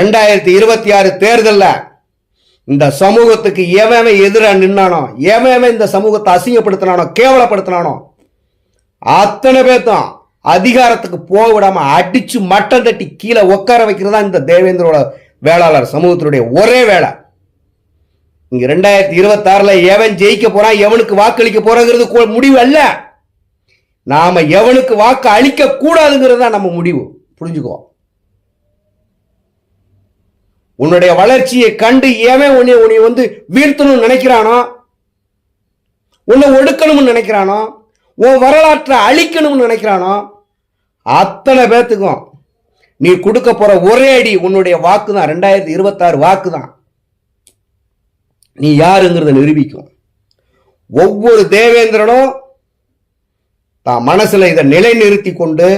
ரெண்டாயிரத்தி இருபத்தி ஆறு தேர்தலில் இந்த சமூகத்துக்கு எவன் எதிராக நின்னானோ எவன் இந்த சமூகத்தை அசிங்கப்படுத்தினானோ கேவலப்படுத்தினானோ அத்தனை பேர்த்தும் அதிகாரத்துக்கு போக விடாம அடிச்சு மட்டம் தட்டி கீழே உட்கார வைக்கிறதா இந்த தேவேந்திரோட வேளாளர் சமூகத்தினுடைய ஒரே வேலை. இங்க ரெண்டாயிரத்தி இருபத்தாறுல எவன் ஜெயிக்க போறான் எவனுக்கு வாக்களிக்க போறங்கிறது முடிவு அல்ல. நாம எவனுக்கு வாக்கு அளிக்க கூடாதுங்கிறது தான் நம்ம முடிவு. புரிஞ்சுக்குவோம் உன்னுடைய வளர்ச்சியை கண்டு ஏவன் உன்னை உன்னை வந்து வீழ்த்தணும்னு நினைக்கிறானோ உன்னை ஒடுக்கணும்னு நினைக்கிறானோ உன் வரலாற்றை அழிக்கணும்னு நினைக்கிறானோ அத்தனை பேர்த்துக்கும் நீ கொடுக்க போற ஒரே அடி உன்னுடைய வாக்கு தான் ரெண்டாயிரத்தி இருபத்தாறு வாக்கு தான் நீ யாருங்கிறத நிரூபிக்கும். ஒவ்வொரு தேவேந்திரனும் தான் மனசுல இதை நிலைநிறுத்தி கொண்டு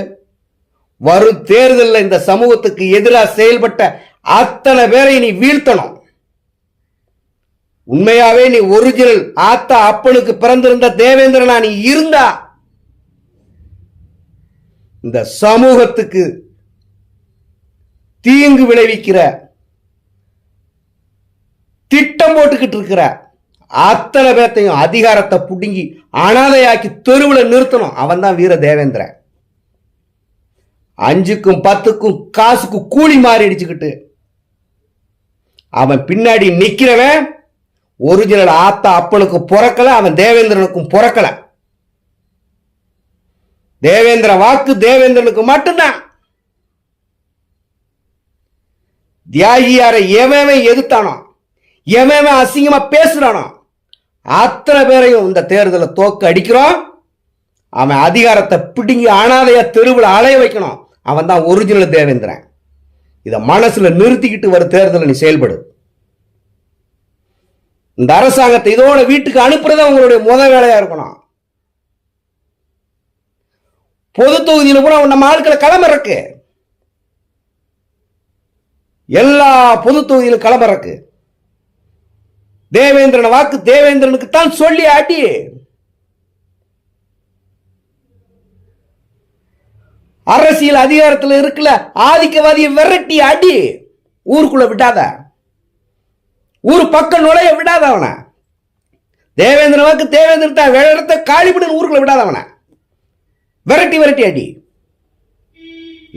வரும் தேர்தலில் இந்த சமூகத்துக்கு எதிராக செயல்பட்ட அத்தனை பேரை நீ வீழ்த்தணும். உண்மையாவே நீ ஒரிஜினல் ஆத்தா அப்பனுக்கு பிறந்திருந்த தேவேந்திரனா நீ இருந்தா இந்த சமூகத்துக்கு தீங்கு விளைவிக்கிற திட்டம் போட்டுக்கிட்டு இருக்கிற அத்தனை பேர்த்தையும் அதிகாரத்தை புடுங்கி அனாதையாக்கி தெருவில் நிறுத்தணும். அவன் தான் வீர தேவேந்திரன் அஞ்சுக்கும் பத்துக்கும் காசுக்கு கூலி மாறி அடிச்சுக்கிட்டு அவன் பின்னாடி நிற்கிறவன் ஒரிஜினல் ஆத்தா அப்பனுக்கு பிறக்கல அவன் தேவேந்திரனுக்கும் பிறக்கல. தேவேந்திர வாக்கு தேவேந்திரனுக்கு மட்டும்தான். தியாகியாரை எவன் எதிர்த்தானோ எவன் அசிங்கமா பேசுறானோ அத்தனை பேரையும் இந்த தேர்தலை தோக்க அடிக்கிறோம். அவன் அதிகாரத்தை பிடுங்கி அனாதையா தெருவில் அலைய வைக்கணும். அவன் தான் ஒரிஜினல் தேவேந்திரன். இதை மனசுல நிறுத்திக்கிட்டு வர தேர்தலை நீ செயல்படு. இந்த அரசாங்கத்தை இதோட வீட்டுக்கு அனுப்புறது உங்களுடைய முத வேலையா இருக்கணும். பொது தொகுதியில கூட நம்ம ஆட்களை கிளம்ப இருக்கு எல்லா பொது தொகுதியிலும் கிளம்ப இருக்கு தேவேந்திரன் வாக்கு தேவேந்திரனுக்கு தான் சொல்லி ஆட்டி அரசியல் அதிகாரத்தில் இருக்கல ஆதிக்கவாதியை விரட்டி அடி ஊருக்குள்ள விடாத. ஊர் பக்கம் நுழைய விடாத அவனை. தேவேந்திர வாக்கு தேவேந்திரன் தான் இடத்த காலிபுடன் ஊருக்குள்ள விடாத அவனை. விரட்டி விரட்டி அடி.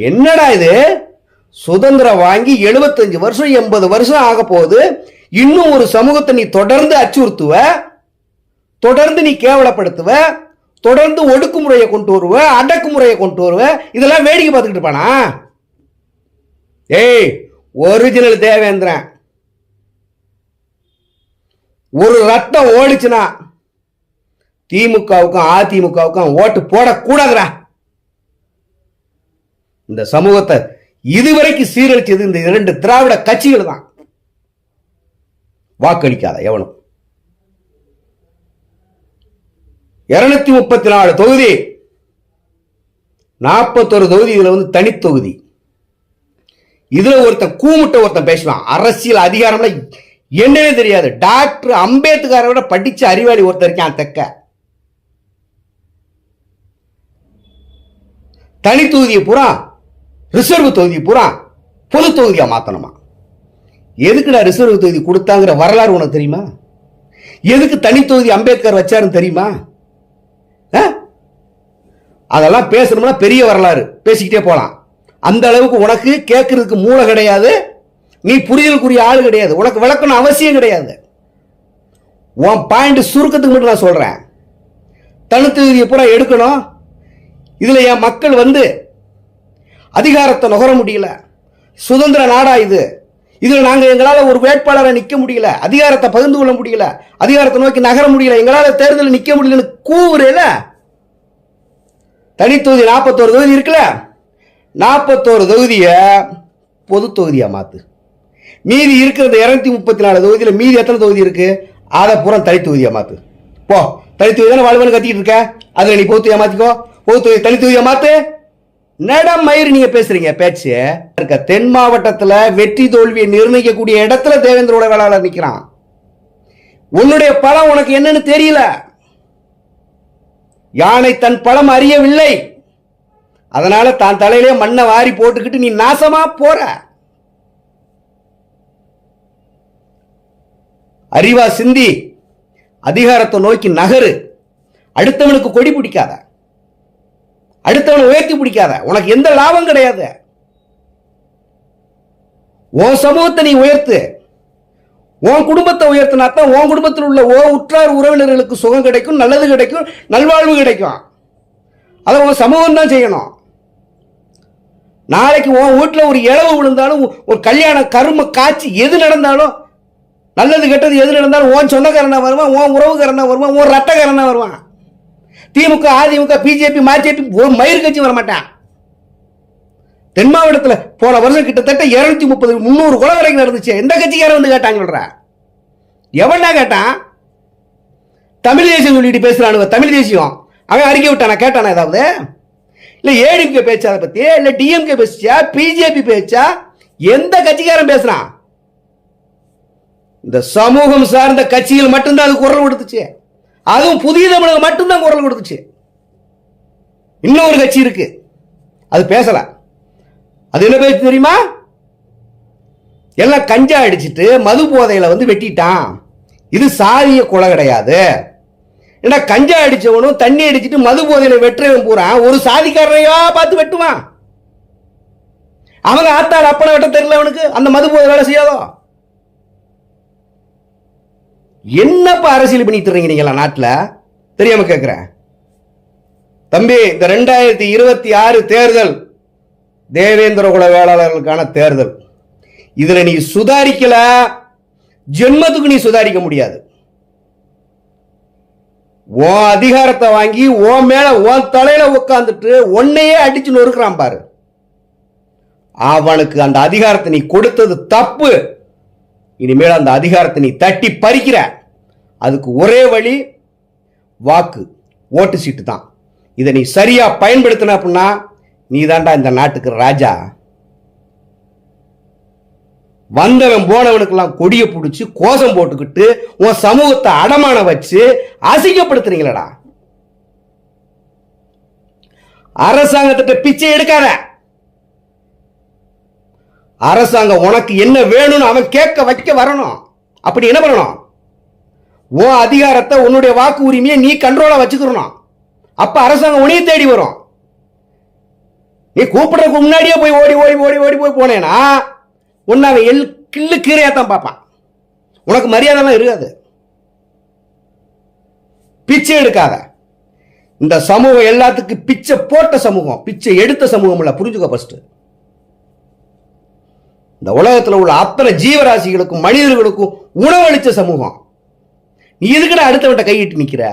என்னடா இது? சுதந்திரம் வாங்கி 75 வருஷம் எண்பது வருஷம் ஆக போகுது. இன்னும் ஒரு சமூகத்தை நீ தொடர்ந்து அச்சுறுத்துவ தொடர்ந்து நீ கேவலப்படுத்துவ தொடர்ந்து ஒடுக்குமுறையை கொண்டு வருவேன் அடக்குமுறையை கொண்டு வருவேன் இதெல்லாம் வேடிக்கை பார்த்துக்கிட்டு இருப்பானா? ஏய் ஒரிஜினல் தேவேந்திரன். ஒரு ரத்தம் ஓடிச்சுன்னா திமுகவுக்கும் அதிமுகவுக்கும் ஓட்டு போடக்கூடாதுரா இந்த சமூகத்தை இதுவரைக்கும் சீரழிச்சது இந்த இரண்டு திராவிட கட்சிகள் தான். வாக்களிக்காத எவனும். இருநூத்தி முப்பத்தி நாலு தொகுதி. நாற்பத்தொரு தொகுதி இதுல வந்து தனித்தொகுதி இதுல ஒருத்தன் கூமுட்ட ஒருத்தன் பேசுவான் அரசியல் அதிகாரம்ல என்னன்னே தெரியாது. டாக்டர் அம்பேத்கரை விட படிச்ச அறிவாளி ஒருத்தர் இருக்கான் தெக்க தனி தொகுதியை பூரா ரிசர்வ் தொகுதி பூரா பொது தொகுதியா மாத்தணுமா? எதுக்குடா ரிசர்வ் தொகுதி கொடுத்தாங்கிற வரலாறு உனக்கு தெரியுமா? எதுக்கு தனி தொகுதி அம்பேத்கர் வச்சாருன்னு தெரியுமா? அதெல்லாம் பேசணும்னா பெரிய வரலாறு. பேசிக்கிட்டே போகலாம் அந்த அளவுக்கு உனக்கு கேட்கறதுக்கு மூளை கிடையாது. நீ புரிதலுக்குரிய ஆள் கிடையாது. உனக்கு விளக்கணும் அவசியம் கிடையாது. உன் பாயிண்ட் சுருக்கத்துக்கு மட்டும் நான் சொல்கிறேன் தனி தொகுதியை பூரா எடுக்கணும். இதில் என் மக்கள் வந்து அதிகாரத்தை நுகர முடியல. சுதந்திர நாடா இது. இதில் நாங்கள் எங்களால் ஒரு வேட்பாளரை நிற்க முடியல அதிகாரத்தை பகிர்ந்து கொள்ள முடியல அதிகாரத்தை நோக்கி நகர முடியல எங்களால் தேர்தலில் நிற்க முடியலன்னு கூவுறேல? தனித்தொகுதி நாற்பத்தோரு தொகுதி இருக்குல்ல? நாற்பத்தோரு தொகுதியை பொது தொகுதியாக மாற்று மீதி இருக்கிற இரநூத்தி முப்பத்தி நாலு தொகுதியில் மீதி எத்தனை தொகுதி இருக்குது அதை பூரா தனித்தொகுதியாக மாற்று போ தனித்தொகுதி தானே வாழ்வனு கத்திக்கிட்டு இருக்க? அதில் நீ பொது தொகுதியாக மாற்றிக்கோ பொது தொகுதி தனித்தொகுதியாக மாற்று நடம் மயிர் நீங்க பேசுறீங்க பேச்சு. இருக்க தென் மாவட்டத்துல வெற்றி தோல்வியை நிர்ணயிக்கக்கூடிய இடத்துல தேவேந்திரோட வேளாளர் நிக்கிறான். உன்னுடைய பலம் உனக்கு என்னன்னு தெரியல. யானை தன் பலம் அறியவில்லை. அதனால தான் தலையிலே மண்ணை வாரி போட்டுக்கிட்டு நீ நாசமா போற. அறிவா சிந்தி அதிகாரத்தை நோக்கி நகரு. அடுத்தவனுக்கு கொடி பிடிக்காத. அடுத்தவனை உயர்த்தி பிடிக்காத. உனக்கு எந்த லாபம் கிடையாது. உன் சமூகத்தை நீ உயர்த்து. உன் குடும்பத்தை உயர்த்தினா தான் உன் குடும்பத்தில் உள்ள ஓ உற்றார் உறவினர்களுக்கு சுகம் கிடைக்கும் நல்லது கிடைக்கும் நல்வாழ்வு கிடைக்கும். அதை உன் சமூகம் தான் செய்யணும். நாளைக்கு உன் வீட்டில் ஒரு இழவு விழுந்தாலும் ஒரு கல்யாண கரும காட்சி எது நடந்தாலும் நல்லது கெட்டது எது நடந்தாலும் உன் சொந்தக்காரனா வருவான் உன் உறவுக்காரனா வருவான் உன் ரத்தக்காரனா வருவான். திமுக அதிமுக பிஜேபி மாஜேபி ஒரு மயிர் கட்சி வரமாட்டான். தென் மாவட்டத்தில் போன வருஷம் கிட்டத்தட்ட இருநூத்தி முப்பது முந்நூறு கொலை வரைக்கும் நடந்துச்சு. எந்த கட்சிக்காரன் வந்து கேட்டாங்க சொல்ற? எவனா கேட்டான்? தமிழ் தேசியம் சொல்லிட்டு பேசுறானுங்க தமிழ் தேசியம். அவன் அறிக்கை விட்டானா கேட்டானா ஏதாவது? இல்லை ஏடிஎம்கே பேச்சா அதை பற்றி இல்லை டிஎம்கே பேசிச்சா? பிஜேபி பேச்சா? எந்த கட்சிக்காரன் பேசுறான்? இந்த சமூகம் சார்ந்த கட்சிகள் மட்டும்தான் அது குரல் கொடுத்துச்சு. அதுவும் புதிய தமிழகம் மட்டும்தான் குரல் கொடுத்துச்சு. இன்னொரு கட்சி இருக்கு. அது பேசல. அது என்ன பேச்சு தெரியுமா? எல்லாம் கஞ்சா அடிச்சிட்டு மது போதையில வந்து வெட்டிட்டான். இது சாதிய கொலை கிடையாது. ஏன்னா கஞ்சா அடிச்சவனும் தண்ணி அடிச்சிட்டு மது போதையில வெட்டுறவன் பூரா ஒரு சாதிக்காரனையா பார்த்து வெட்டுவான். அவங்க ஆத்தாள் அப்பனை வெட்ட தெரியல அவனுக்கு. அந்த மது போதை வேலை செய்யாதோ? என்னப்பா அரசியல் பண்ணிட்டு இருக்கீங்க நீங்களா நாட்டில்? தெரியாம கேட்குறேன் தம்பி இந்த ரெண்டாயிரத்தி இருபத்தி ஆறு தேர்தல் தேவேந்திர குல வேளாளர்களுக்கான தேர்தல். இதில் நீ சுதாரிக்கல ஜென்மத்துக்கு நீ சுதாரிக்க முடியாது. ஓ அதிகாரத்தை வாங்கி உன் மேல ஓ தலையில உட்காந்துட்டு உன்னையே அடிச்சு நொறுக்கிறான் பாரு. அவனுக்கு அந்த அதிகாரத்தை நீ கொடுத்தது தப்பு. இனிமேல் அந்த அதிகாரத்தை நீ தட்டி பறிக்கிற. அதுக்கு ஒரே வழி வாக்கு ஓட்டு சீட்டு தான். இதை நீ சரியா பயன்படுத்தின அப்படின்னா நீ தாண்டா இந்த நாட்டுக்கு ராஜா. வந்தவன் போனவனுக்கெல்லாம் கொடியை பிடிச்சி கோஷம் போட்டுக்கிட்டு உன் சமூகத்தை அடமான வச்சு அசிங்கப்படுத்துறீங்களடா. அரசாங்கத்திட்ட பிச்சை எடுக்காத. அரசாங்கம் உனக்கு என்ன வேணும்னு அவன் கேட்க வைக்க வரணும். அப்படி என்ன பண்ணணும்? உன் அதிகாரத்தை உன்னுடைய வாக்கு உரிமையை நீ கண்ட்ரோலாக வச்சுக்கிறணும். அப்போ அரசாங்கம் உனைய தேடி வரும். நீ கூப்பிடுறதுக்கு முன்னாடியே போய் ஓடி ஓடி ஓடி ஓடி போய் போனேன்னா உன்னை அவன் எல் கிள்ளு கீரையா தான் பார்ப்பான். உனக்கு மரியாதைலாம் இருக்காது. பிச்சை எடுக்காத. இந்த சமூகம் எல்லாத்துக்கும் பிச்சை போட்ட சமூகம் பிச்சை எடுத்த சமூகம் இல்லை புரிஞ்சுக்க ஃபஸ்ட்டு இந்த உலகத்தில் உள்ள அத்தனை ஜீவராசிகளுக்கும் மனிதர்களுக்கும் உணவளித்த சமூகம். நீ எதுக்குடா அடுத்தவன்ட்ட கையிட்டு நிற்கிற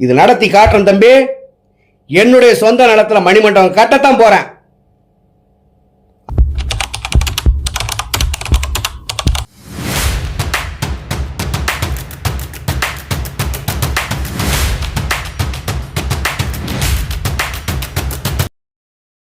இது நடத்தி காட்டுறேன் தம்பி. என்னுடைய சொந்த நிலத்தில் மணிமண்டபம் கட்டத்தான் போகிறேன்